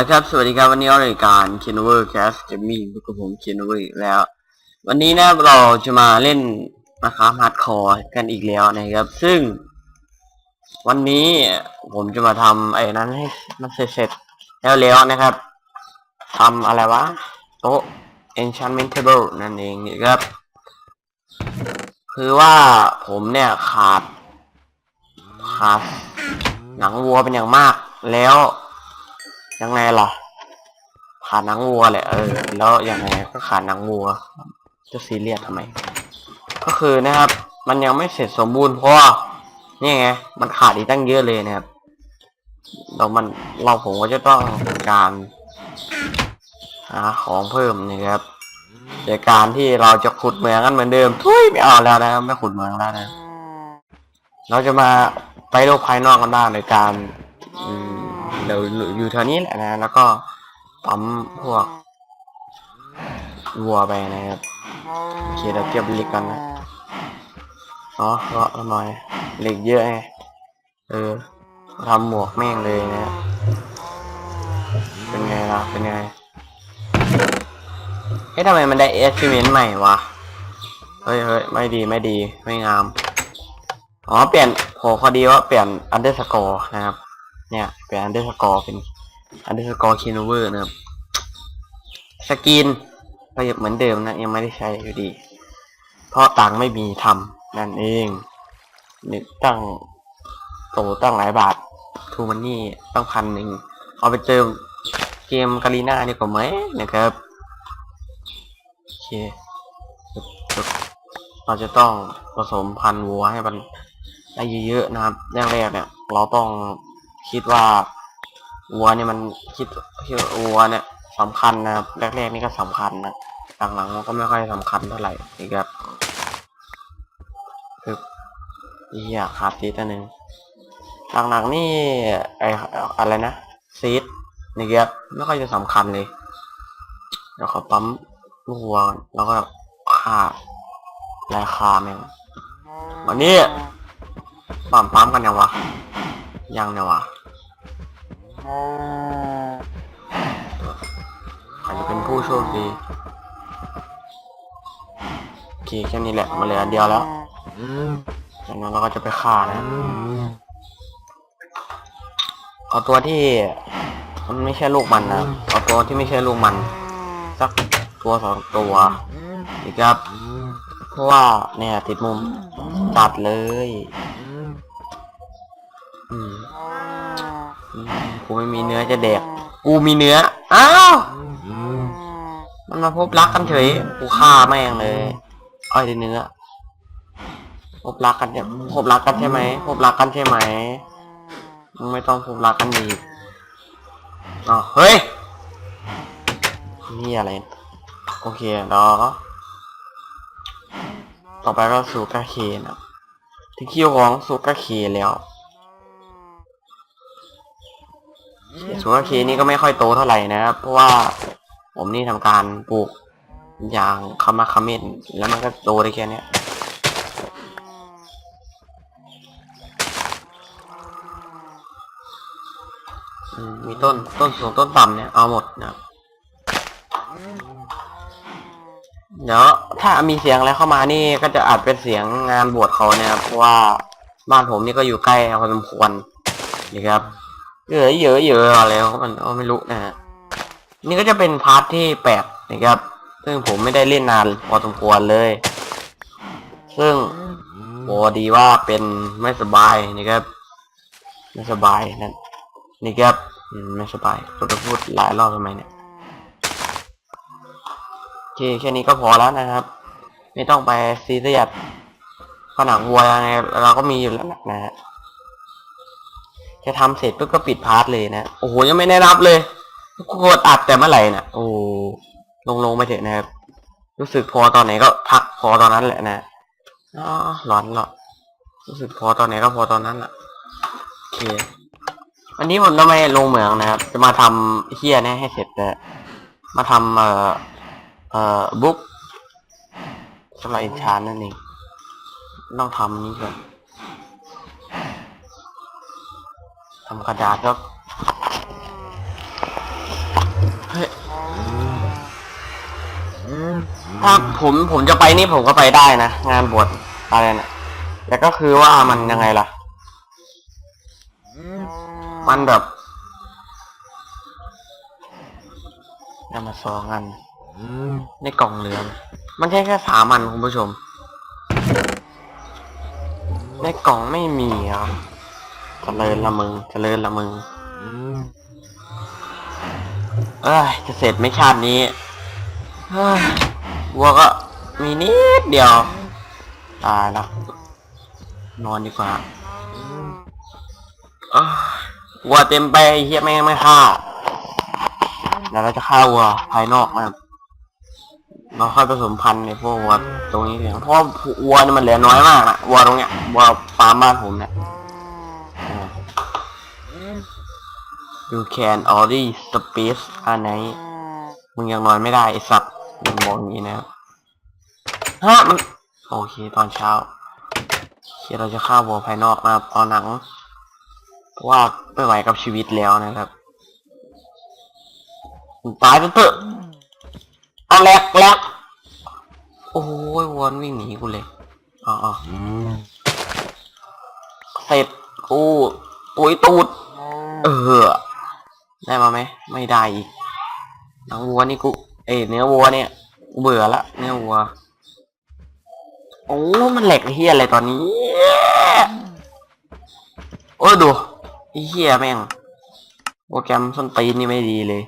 เอาละครับ สวัสดีครับ วันนี้รายการ k e n o v e r Cast Gaming พบกับผม k e n o v e r อีกแล้ว วันนี้นะเราจะมาเล่นนะครับฮาร์ดคอร์กันอีกแล้วนะครับ ซึ่ง วันนี้ผมจะมาทำไอ้นั้นให้มันเสร็จๆแล้วนะครับทำอะไรวะ โต๊ะ enchantment table นั่นเองนะครับ คือว่าผมเนี่ยขาดขาดหนังวัวเป็นอย่างมากแล้ว ยังไงล่ะ ขาดหนังวัวแหละเออ แล้วยังไงก็ขาดหนังวัว จะซีเรียสทำไม ก็คือนะครับ มันยังไม่เสร็จสมบูรณ์เพราะนี่ไง มันขาดอีกตั้งเยอะเลยนะครับเรามันเราผมก็จะต้องการหาของเพิ่มนะครับจากการที่เราจะขุดเหมืองกันเหมือนเดิมทุยไม่เอาแล้วนะไม่ขุดเหมืองแล้วนะ เราจะมาไปโลกภายนอกกันบ้างในการอืม ดี๋ยวอยู่แถวนี้แหละนะ แล้วก็ปั๊มพวกวัวไปนะครับ โอเคเราเก็บเหล็กกันนะอ๋อก็หน่อยเหล็กเยอะไง เออทำหมวกแม่งเลยนะ เป็นไงล่ะ เป็นไง เฮ้ยทำไมมันได้เอสพิเมนใหม่วะ เฮ้ยเฮ้ยไม่ดีไม่ดี ไม่งาม อ๋อ เปลี่ยนโหพอดีว่าเปลี่ยนอันเดอร์สกอร์นะครับ เนี่ยเปลี่ยนอันเดอร์สกอร์เป็นอันเดอร์สกอร์คีโนเวอร์นะครับสกินก็ยังเหมือนเดิมนะยังไม่ได้ใช้อยู่ดี เพราะตังไม่มีทำนั่นเองนี่ตั้งโตตั้งหลายบาททูมันนี่ตั้งพันหนึ่งเอาไปเติมเกมกาลีน่านี่ก็ไหมนะครับโอเคเราจะต้องผสมพันธุ์วัวให้มันได้เยอะๆนะครับแรกๆเนี่ย เราต้อง คิดว่าวัวเนี่ยมันคิดคิดว่าวัวเนี่ยสำคัญนะครับแรกๆนี่ก็สำคัญนะหลังๆมันก็ไม่ค่อยสำคัญเท่าไหร่นี่ครับคือเฮียขาดซีดอันหนึ่งหลังๆนี่ไออะไรนะซีดนี่ครับไม่ค่อยจะสำคัญเลยเดี๋ยวขอปั๊มลูกวัวแล้วก็ค่าราคาแม่งวันนี้ปั๊มปั๊มกันยังวะ ยังเนี่ยวะใครจะเป็นผู้โชคดีโอเคแค่นี้แหละมาเหลืออันเดียวแล้วจากนั้นเราก็จะไปฆ่านะเอาตัวที่มันไม่ใช่ลูกมันนะเอาตัวที่ไม่ใช่ลูกมัน สักตัวสองตัวอีกครับเพราะว่าเนี่ยติดมุมจัดเลย กูไม่มีเนื้อจะแดก กูมีเนื้อ อ้าว มันมาพบรักกันเฉย กูฆ่าแม่งเลยอ้อยได้เนื้อ พบรักกันเนี่ยพบรักกันใช่ไหม พบรักกันใช่ไหมมึงไม่ต้องพบรักกันดีกอ๋อเฮ้ย นี่อะไร โอเคแล้วต่อไปก็สูกาเคนะที่คิวของสูกาเคแล้ว สูกาเคนี่ก็ไม่ค่อยโตเท่าไหร่นะครับ เพราะว่าผมนี่ทำการปลูกอย่างคามาคาเมนแล้วมันก็โตได้แค่เนี้ยมีต้นต้นสูงต้นต่ำเนี่ย เอาหมดนะเดี๋ยวถ้ามีเสียงอะไรเข้ามานี่ก็จะอาจเป็นเสียงงานบวชเขาเนี่ยครับเพราะว่าบ้านผมนี่ก็อยู่ใกล้พอสมควรนี่ครับ เยอะเยอะเยอะอะไรของมันก็ไม่รู้นะฮะนี่ก็จะเป็นพาร์ทที่แปดนะครับ ซึ่งผมไม่ได้เล่นนานพอสมควรเลย ซึ่งพอดีว่าเป็นไม่สบายนะครับไม่สบายนั่นนี่ครับไม่สบายผมจะพูดหลายรอบทำไมเนี่ยโอเคแค่นี้ก็พอแล้วนะครับ ไม่ต้องไปซีเรียสผนังวัวยังไงเราก็มีอยู่แล้วนะฮะ จะทำเสร็จปุ๊บก็ปิดพาร์ทเลยนะ โอ้โห ยังไม่ได้รับเลยโคตรอัดแต่เมื่อไหร่น่ะโอ้ลงลงไปเถอะนะครับ รู้สึกพอตอนไหนก็พักพอตอนนั้นแหละนะอ๋อหลอนหรอรู้สึกพอตอนไหนก็พอตอนนั้นแหละโอเควันนี้ผมต้องไปลงเหมืองนะครับ จะมาทำเฮียนี่ให้เสร็จแต่มาทำเอ่อเอ่อบุ๊กสำหรับอินชานนั่นเองต้องทำนี้ก่อน ทำกระดาษครับเฮ้ยถ้าผมผมจะไปนี่ผมก็ไปได้นะ งานบวชอะไรเนะ่ยแต่ก็คือว่ามันยังไงล่ะ มันแบบนำมาสองอันในกล่องเหลือง มันแค่แค่สามันคุณผู้ชม ในกล่องไม่มีอะ เจริญละมึงเจริญละมึงเอ้ยจะเสร็จไหม่ชาตินี้เฮ้ยวัวก็มีนิดเดียว ตายแล้ว นอนดีกว่าเอ้ยวัวเต็มไปไอ้เฮียไม่งไม่ฆ่าเดี๋ยวเราจะฆ่าวัวภายนอกนะครับเราค่อยผสมพันธุ์ในพวกวัวตรงนี้เองเพราะว่าวัวนี่มันเหลือน้อยมากนะวัวตรงเนี้ยวัวฟาร์มบ้านผมเนี่ย You can only space อันไหนมึงยังนอนไม่ได้ไอสัตว์มึงบอกอย่างนี้นะครับฮะมันโอเคตอนเช้าโอเคเราจะฆ่าวัวภายนอกนะครับเอาหนังเพราะว่าไม่ไหวกับชีวิตแล้วนะครับตายไปเถอะเอาแลกแลกโอ้ยวัวนวิ่งหนีกูเลยอ๋ออ๋อเสร็จกูตุยตูด เออ ได้มาไหมไม่ได้อีกหนังวัวนี่กู เอ้เนื้อวัวเนี่ยกูเบื่อละเนื้อวัวโอ้มันแหลกเฮียอะไรตอนนี้ โอ้ดูเฮียแม่งโปรแกรมส้นตีนนี่ไม่ดีเลย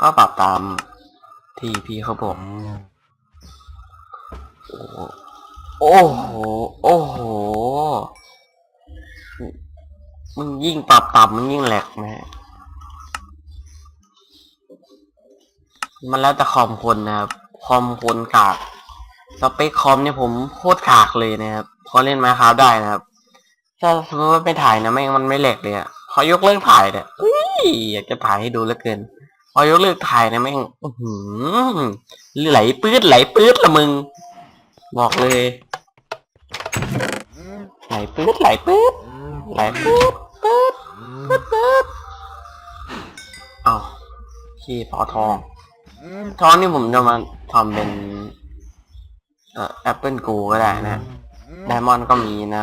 ก็ปรับตามที่พี่เขาบอกโอ้โห โอ้โห มึงยิ่งปรับต่ำมึงยิ่งแหลกนะฮะมันแล้วแต่คอมคนนะครับ คอมคนกากสเปคคอมเนี่ยผมโคตรกากเลยนะครับพอเล่นมาคราฟได้นะครับ ถ้าสมมติว่าไม่ถ่ายนะแม่งมันไม่แหลกเลยอะพอยกเลิกถ่ายเนี่ยอุ้ยอยากจะถ่ายให้ดูเหลือเกิน พอยกเลิกถ่ายนะแม่งอื้อหือไหลปื๊ดไหลปื๊ดละมึง บอกเลยไหลปื๊ดไหลปื๊ดไหลปื๊ด ปื๊ดปื๊ดปื๊ดเอาขี้พอทองทองนี่ผมจะมาทำเป็นเอ่อแอปเปิลกูก็ได้นะไดมอนด์ก็มีนะ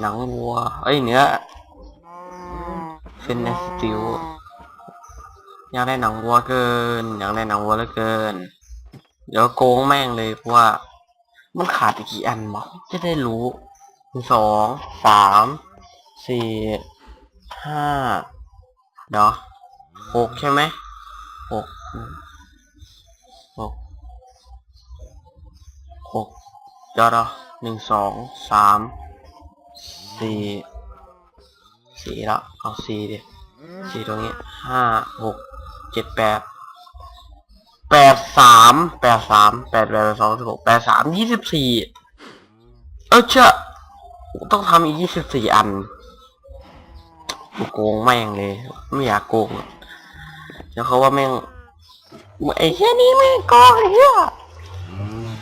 หนังวัว เอ้ยเนื้อเฟนเนสติลอยากได้หนังวัวเกิน อยากได้หนังวัวเหลือเกิน เดี๋ยวโกงแม่งเลยเพราะว่า มันขาดอีกกี่อันวะจะได้รู้ สองสามสี่ห้าเดี๋ยวหกใช่ไหมหกหกหกเดี๋ยวหนึ่งสองสามสี่สี่ละเอาสี่ดิสี่ตรงนี้ห้าหกเจ็ดแปดแปดสามแปดสามแปดแปดสองสิบหกแปดสามยี่สิบสี่เออเชื่อ ต้องทำอีกยี่สิบสี่อันโกงแม่งเลย ไม่อยากโกงอะเดี๋ยวเขาว่าแม่งไอ้แค่นี้แม่งโกงไอ้เหี้ย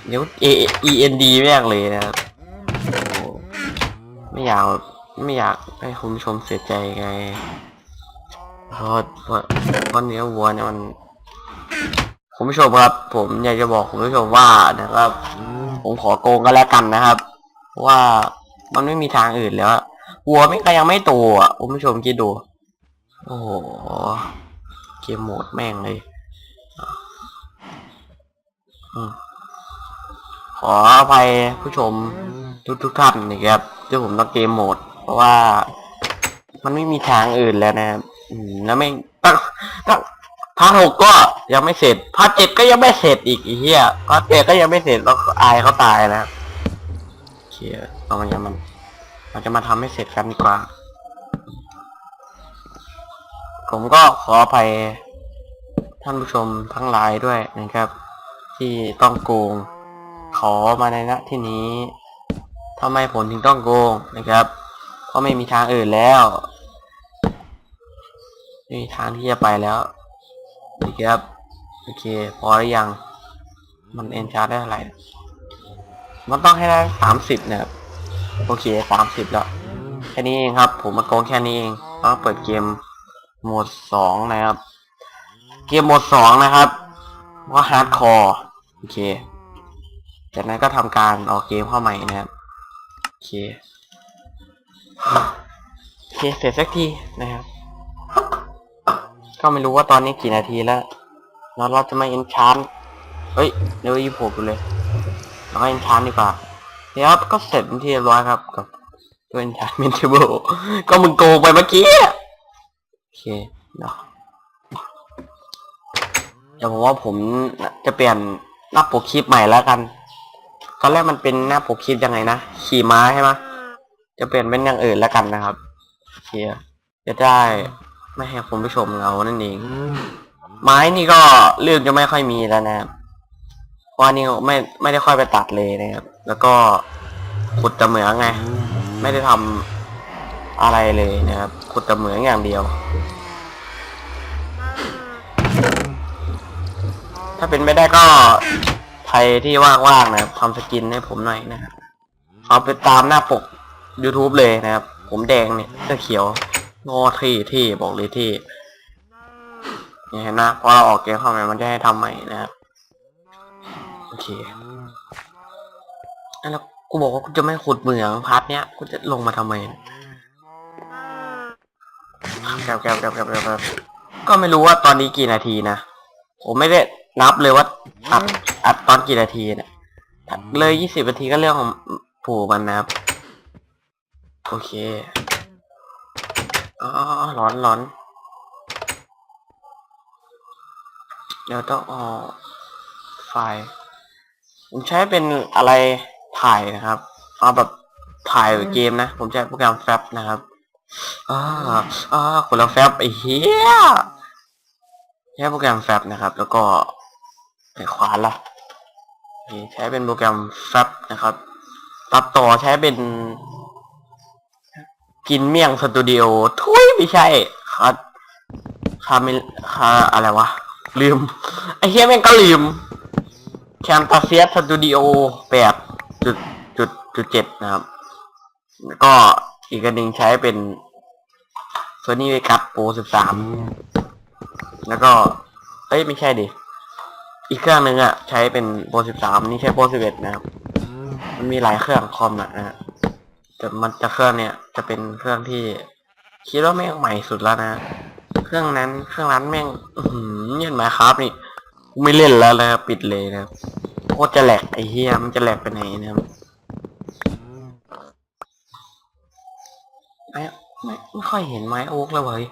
เดี๋ยว A E N D แม่งเลยนะครับไม่อยากไม่อยากให้คุณผู้ชมเสียใจไงเพราะเพราะเพราะเนื้อวัวเนี่ยมันคุณผู้ชมครับ ผมอยากจะบอกคุณผู้ชมว่านะครับ ผมขอโกงกันแล้วกันนะครับ ว่า มันไม่มีทางอื่นแล้ววัวไม่ก็ยังไม่โตอะคุณผู้ชมคิดดู โอ้โห เกมโหมดแม่งเลยอขออภัยผู้ชมทุกทุกท่านนะครับที่ผมต้องเกมโหมด เพราะว่า มันไม่มีทางอื่นแล้วนะครับแล้วไม่งตั้งตั้งพาร์ทหกก็ยังไม่เสร็จพาร์ทเจ็ดก็ยังไม่เสร็จอีกไอ้เหี้ยพาร์ทเจ็ดก็ยังไม่เสร็จแล้วอายเขาตายนะเชีย เอามันจะมันเราจะมาทำให้เสร็จกันดีกว่า ผมก็ขออภัยท่านผู้ชมทั้งหลายด้วยนะครับ ที่ต้องโกง ขอมาในณที่นี้ทำไมผมถึงต้องโกงนะครับเพราะไม่มีทางอื่นแล้วไม่มีทางที่จะไปแล้วโอเคครับโอเค พอหรือยัง มันเอนชาร์ได้เท่าไหร่ มันต้องให้ได้สามสิบนะครับ โอเคสามสิบแล้ว แค่นี้เองครับ ผมมาโกงแค่นี้เองต้องเปิดเกมโหมดสองนะครับ เกมโหมดสองนะครับ ว่าฮาร์ดคอร์โอเค จากนั้นก็ทำการออกเกมเข้าใหม่นะครับ โอเคโอเคเสร็จสักทีนะครับ ก็ไม่รู้ว่าตอนนี้กี่นาทีแล้วเราเราจะมาเอ็นชานเฮ้ยเร็วยี่หกเลยเราก็เอ็นชานดีกว่า เดี๋ยวครับก็เสร็จที่เรียบร้อยครับกับตัวเอ็นชานเมนเทเบิลก็มึงโกงไปเมื่อกี้โอเคเนาะเดี๋ยวผมว่าผมจะเปลี่ยนหน้าปกคลิปใหม่แล้วกันตอนแรกมันเป็นหน้าปกคลิปยังไงนะขี่ม้าใช่ไหมจะเปลี่ยนเป็นอย่างอื่นแล้วกันนะครับโอเคจะได้ไม่ให้คุณผู้ชมเรานั่นเองไม้นี่ก็เรื่องจะไม่ค่อยมีแล้วนะครับเพราะนี่ไม่ไม่ได้ค่อยไปตัดเลยนะครับ แล้วก็ขุดแต่เหมืองไง ไม่ได้ทำอะไรเลยนะครับ ขุดแต่เหมืองอย่างเดียว ถ้าเป็นไม่ได้ก็ใครที่ว่างๆนะครับทำสกินให้ผมหน่อยนะครับเอาไปตามหน้าปก YouTube เลยนะครับ ผมแดงเนี่ยเสื้อเขียวงอที่ที่บอกเลยที่เนี่ยเห็นนะพอเราออกเกมเข้ามามันจะให้ทำใหม่นะครับ โอเค แล้วกูบอกว่ากูจะไม่ขุดเหมืองพาร์ทเนี้ยกูจะลงมาทำไมแกบแกบแกบแกบแกบแกบก็ไม่รู้ว่าตอนนี้กี่นาทีนะผมไม่ได้นับเลยว่าอัดอัดตอนกี่นาทีเนี่ยเลยยี่สิบนาทีก็เรื่องของผูมันนะครับ โอเคอ๋อร้อนร้อนเดี๋ยวต้องเอไฟล์ผมใช้เป็นอะไร ถ่ายนะครับเอาแบบถ่ายเกมนะ ผมใช้โปรแกรมแฟบนะครับอ่าอ่าคนละแฟบไอ้เหี้ยใช้โปรแกรมแฟบนะครับ แล้วก็ไอ้ขวานล่ะใช้เป็นโปรแกรมแฟบนะครับ ตัดต่อใช้เป็น กินเมี่ยงสตูดิโอทุยไม่ใช่ครับคาเมลคาอะไรวะ ลืม ไอ้เฮียแม่งก็ลืมแคมปัสเซียสตูดิโอแปด จุดจุดจุดเจ็ดนะครับ แล้วก็อีกอันหนึ่งใช้เป็น Sony Vegas Pro 13 แล้วก็ เอ้ย ไม่ใช่ดิ อีกเครื่องหนึ่งอะใช้เป็น Pro 13 นี่ใช้ Pro 11 นะครับ มันมีหลายเครื่องคอมนะนะฮะแต่มันจะเครื่องเนี่ย จะเป็นเครื่องที่ คิดว่าแม่งใหม่สุดแล้วนะ เครื่องนั้นเครื่องนั้นแม่ง อือหือเนี่ยมครับนี่ ไม่เล่นแล้วนะครับปิดเลยนะครับ โคตรจะแหลกไอ้เฮียมันจะแหลกไปไหนเนะครับไม่ไม่ไม่ค่อยเห็นไม้โอ๊กแล้วเว้ย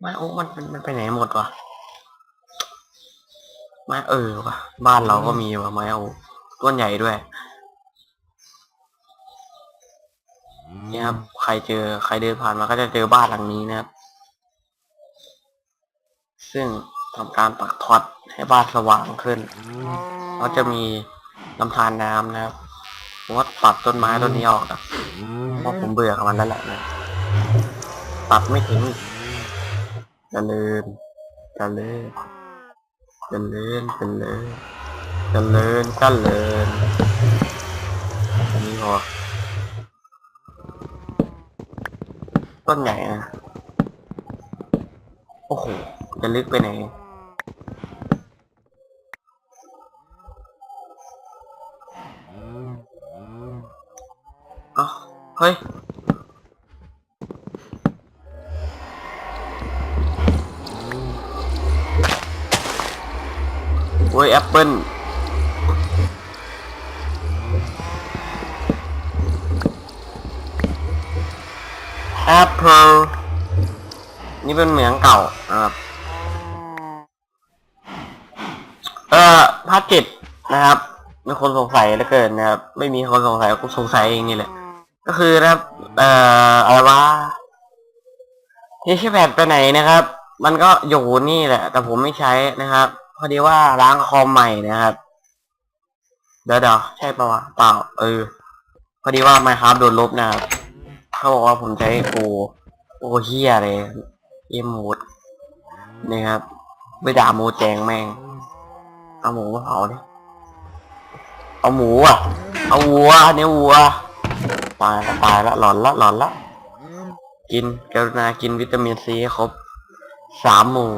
ไม้โอ๊กมันมันมันไปไหนหมดวะไม้เออวะบ้านเราก็มีวะไม้โอ๊กต้นใหญ่ด้วยเนี่ยครับใครเจอใครเดินผ่านมาก็จะเจอบ้านหลังนี้นะครับ ซึ่งทำการปักทอต ให้บ้านสว่างขึ้นก็จะมีลำธารน้ำนะครับผมว่าตัดต้นไม้ต้นนี้ออกนะเพราะผมเบื่อกับมันแล้วแหละนะตัดไม่ถึงเจริญเจริญเจริญเจริญเจริญเจริญอันนี้พอต้นใหญ่นะโอ้โหจะลึกไปไหน เฮ้ย โอ้ยแอปเปิลแอปเปิลนี่เป็นเหมืองเก่านะครับเอ่อภาคเจ็ดนะครับมีคนสงสัยเหลือเกินนะครับ ไม่มีคนสงสัยกูสงสัยเองนี่แหละ ก็คือนะครับ เอ่ออะไรวะที่ชื่อแพดไปไหนนะครับ มันก็อยู่นี่แหละ แต่ผมไม่ใช้นะครับพอดีว่าล้างคอมใหม่นะครับ เดี๋ยวเดี๋ยวใช่ปะวะเปล่า เออ พอดีว่าไมครับโดนลบนะครับเขาบอกว่าผมใช้โอโอเฮียเลยเอ็มมูดนี่ครับไม่ด่าโมแจงแม่ง เอาหมูมาเผาดิเอาหมูอะ เอาวัวเนี่ยวัว ตายละตายละหลอนละหลอนละกินกรุณากินวิตามินซีให้ครบสามโมง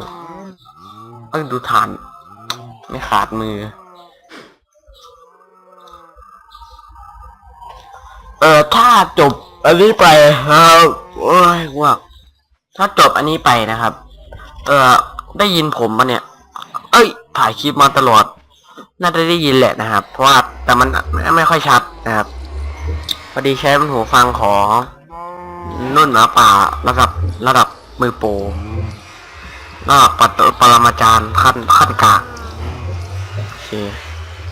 เอ้ยดูฐาน ไม่ขาดมือ เออถ้าจบอันนี้ไปครับโอ้ยว่าถ้าจบอันนี้ไปนะครับ เออได้ยินผมปะเนี่ย เอ้ย ถ่ายคลิปมาตลอด น่าจะได้ยินแหละนะครับ เพราะว่าแต่มันไม่ค่อยชัดนะครับ อดีใช้เป็นหูฟังขอ นุ่นหมาป่าระดับระดับมือโปรระดับปรปรมาจารย์ขั้นขั้นกลางโอเค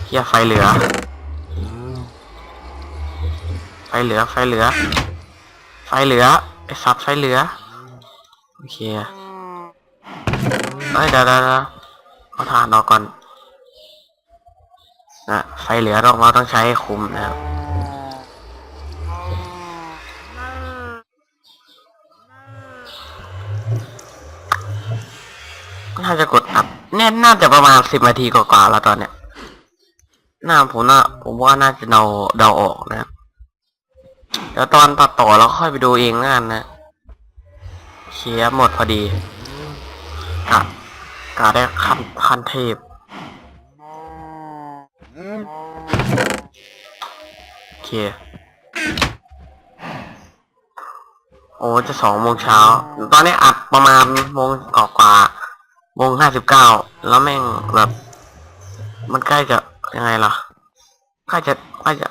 เฮียไฟเหลือ ไฟเหลือไฟเหลือ ไฟเหลือไอสัตว์ไฟเหลือโอเคเอ้ยเดี๋ยวเดี๋ยวเดี๋ยวเอาทานออกก่อนนะไฟเหลือเราเราต้องใช้คุ้มนะครับ น่าจะกดอัพแน่น่าจะประมาณสิบนาทีกว่าๆแล้วตอนเนี้ยน่าผมน่าผมว่าน่าจะเดาเดาออกนะเดี๋ยวตอนตัดต่อเราค่อยไปดูเองแล้วกันนะเคลียร์หมดพอดีกะกะได้ขั้นขั้นเทพโอเคโอ้จะสองโมงเช้า ตอนนี้อัดประมาณโมงกว่า ว่าโมงห้าสิบเก้าแล้วแม่งแบบ มันใกล้จะยังไงล่ะใกล้จะใกล้จะ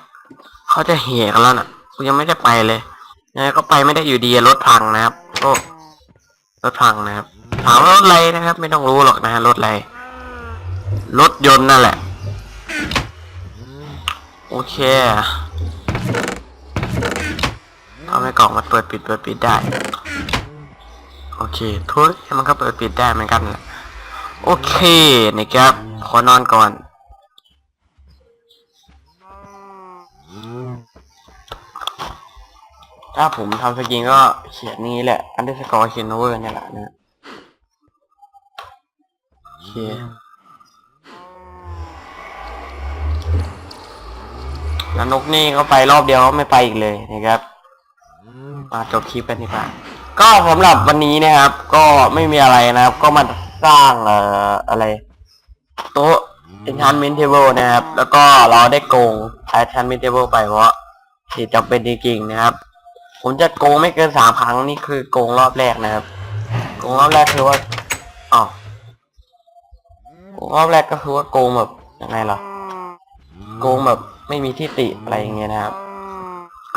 เขาจะเหี่ยกันแล้วน่ะกูยังไม่ได้ไปเลยยังไงก็ไปไม่ได้อยู่ดีรถพังนะครับโอ้รถพังนะครับถามว่ารถอะไรนะครับ ไม่ต้องรู้หรอกนะฮะรถอะไรรถยนต์นั่นแหละ โอเคทำให้กล่องมันเปิดปิดเปิดปิดได้ โอเคทุกมันก็เปิดปิดได้เหมือนกันแหละ โอเคนะครับ ขอนอนก่อน ถ้าผมทำสกินก็เขียนนี้แหละ อันเดอร์สกอร์เขียนโนเวอร์นี่แหละนะโอเคแล้วนกนี่ก็ไปรอบเดียวก็ไม่ไปอีกเลยนะครับ มาจบคลิปกันดีกว่าก็สำหรับวันนี้นะครับ ก็ไม่มีอะไรนะครับ ก็มา สร้างเอ่ออะไร โต๊ะ enchantment table นะครับ แล้วก็เราได้โกง enchantment table ไปเพราะที่จำเป็นจริงๆนะครับ ผมจะโกงไม่เกินสามครั้งนี่คือโกงรอบแรกนะครับ โกงรอบแรกคือว่าอ๋อโกงรอบแรกก็คือว่าโกงแบบยังไงล่ะโกงแบบไม่มีที่ติอะไรอย่างเงี้ยนะครับ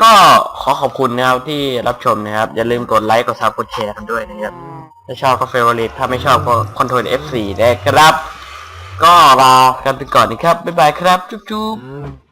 ก็ขอขอบคุณนะครับที่รับชมนะครับ อย่าลืมกดไลค์กดซับกดแชร์กันด้วยนะครับถ้าชอบก็เฟเวอร์ถ้าไม่ชอบก็คอนโทรล F4 ได้ครับ ก็ลากันไปก่อนนะครับ บ๊ายบายครับ จุ๊บๆ